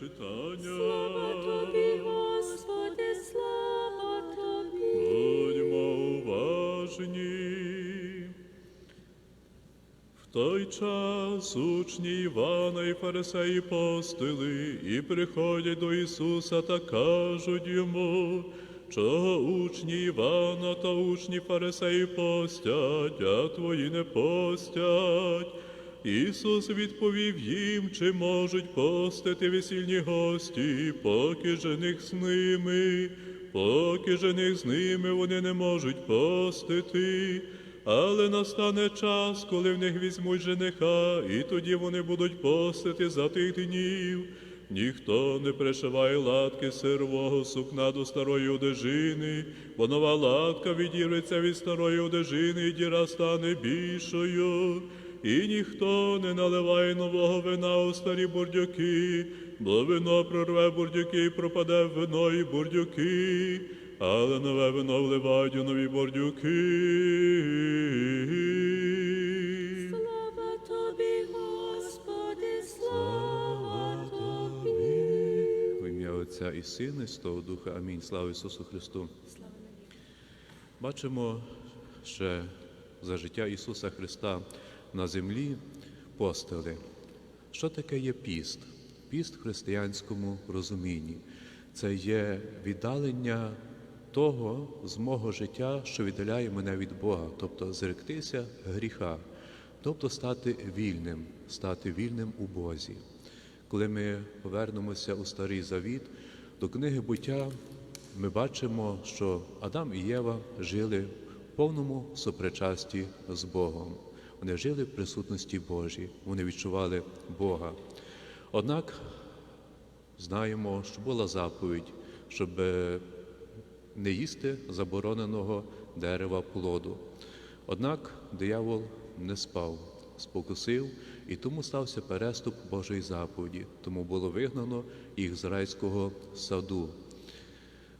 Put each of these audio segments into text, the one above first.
читання. Слава тобі, Господи, слава тобі. Будьмо уважні. В той час учні Івана і фарисеї постили і приходять до Ісуса та кажуть йому, чого учні Івана та учні фарисеї постять, а твої не постять. Ісус відповів їм, чи можуть постити весільні гості, поки жених з ними, поки жених з ними вони не можуть постити. Але настане час, коли в них візьмуть жениха, і тоді вони будуть постити за тих днів. Ніхто не пришиває латки сирового сукна до старої одежини, бо нова латка відірветься від старої одежини, і діра стане більшою. І ніхто не наливає нового вина у старі бурдюки, бо вино прорве бурдюки і пропаде вино і бурдюки, але нове вино вливають у нові бурдюки. Слава тобі, Господи, слава тобі. В ім'я Отця і Сина, і Святого Духа. Амінь. Слава Ісусу Христу. Бачимо ще за життя Ісуса Христа на землі постили. Що таке є піст? Піст в християнському розумінні. Це є віддалення того з мого життя, що віддаляє мене від Бога, тобто зректися гріха, тобто стати вільним, стати вільним у Бозі. Коли ми повернемося у Старий Завіт, до книги буття ми бачимо, що Адам і Єва жили в повному сопричасті з Богом. Вони жили в присутності Божій, вони відчували Бога. Однак знаємо, що була заповідь, щоб е, не їсти забороненого дерева плоду. Однак диявол не спав, спокусив, і тому стався переступ Божої заповіді, тому було вигнано їх з райського саду.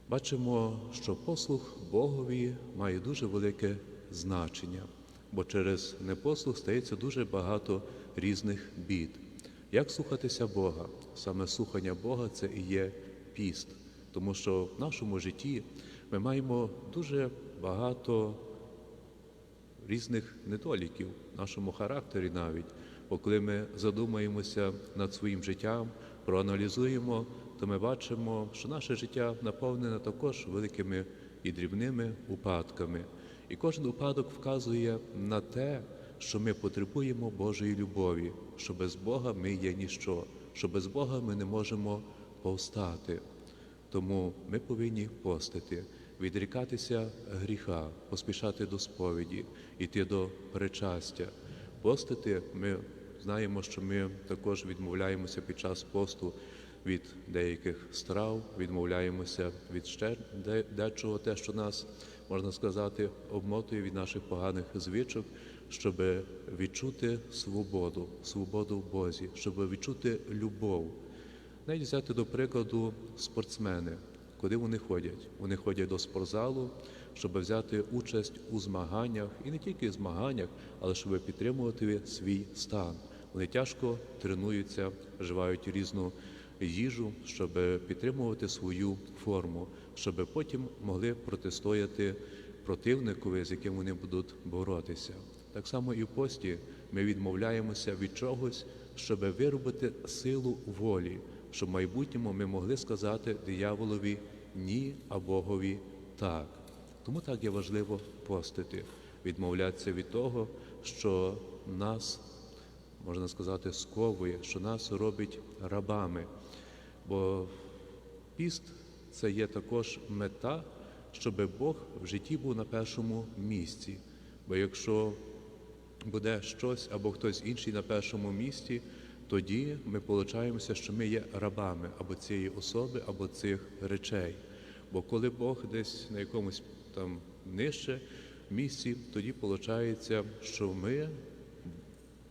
Бачимо, що послух Богові має дуже велике значення, бо через непослух стається дуже багато різних бід. Як слухатися Бога? Саме слухання Бога це і є піст, тому що в нашому житті ми маємо дуже багато різних недоліків в нашому характері навіть. Бо коли ми задумаємося над своїм життям, проаналізуємо, то ми бачимо, що наше життя наповнене також великими і дрібними упадками. І кожен упадок вказує на те, що ми потребуємо Божої любові, що без Бога ми є ніщо, що без Бога ми не можемо повстати. Тому ми повинні постити, відрікатися гріха, поспішати до сповіді, йти до причастя. Постити ми знаємо, що ми також відмовляємося під час посту від деяких страв, відмовляємося від ще дечого, те, що нас, можна сказати, обмотує від наших поганих звичок, щоб відчути свободу, свободу в Бозі, щоб відчути любов. Навіть взяти до прикладу спортсмени, куди вони ходять? Вони ходять до спортзалу, щоб взяти участь у змаганнях, і не тільки змаганнях, але щоб підтримувати свій стан. Вони тяжко тренуються, вживають різну їжу, щоб підтримувати свою форму, щоб потім могли протистояти противникові, з яким вони будуть боротися. Так само і в пості ми відмовляємося від чогось, щоб виробити силу волі, щоб в майбутньому ми могли сказати дияволові ні, а Богові так. Тому так є важливо постити, відмовлятися від того, що нас, можна сказати, сковує, що нас робить рабами. Бо піст це є також мета, щоб Бог в житті був на першому місці. Бо якщо буде щось або хтось інший на першому місці, тоді ми получаємося, що ми є рабами або цієї особи, або цих речей. Бо коли Бог десь на якомусь там нижче місці, тоді виходить, що ми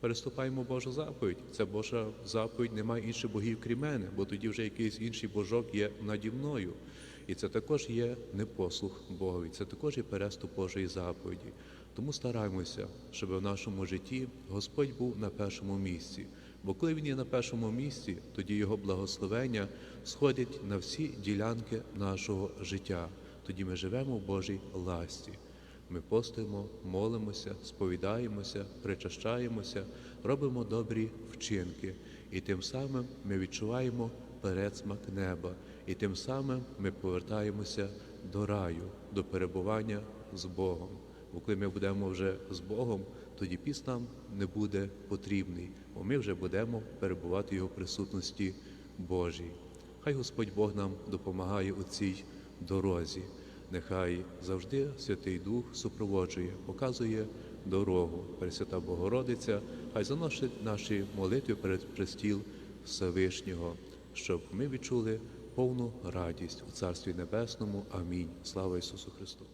переступаємо Божу заповідь. Це Божа заповідь, немає інших богів крім мене, бо тоді вже якийсь інший божок є наді мною. І це також є непослух Богові, це також є переступ Божої заповіді. Тому стараємося, щоб в нашому житті Господь був на першому місці. Бо коли він є на першому місці, тоді його благословення сходять на всі ділянки нашого життя. Тоді ми живемо в Божій ласті. Ми постимо, молимося, сповідаємося, причащаємося, робимо добрі вчинки, і тим самим ми відчуваємо передсмак неба, і тим самим ми повертаємося до раю, до перебування з Богом. Бо коли ми будемо вже з Богом, тоді піст нам не буде потрібний, бо ми вже будемо перебувати в Його присутності Божій. Хай Господь Бог нам допомагає у цій дорозі. Нехай завжди Святий Дух супроводжує, показує дорогу. Пресвята Богородиця, хай заносить наші молитви перед престіл Всевишнього, щоб ми відчули повну радість у Царстві Небесному. Амінь. Слава Ісусу Христу!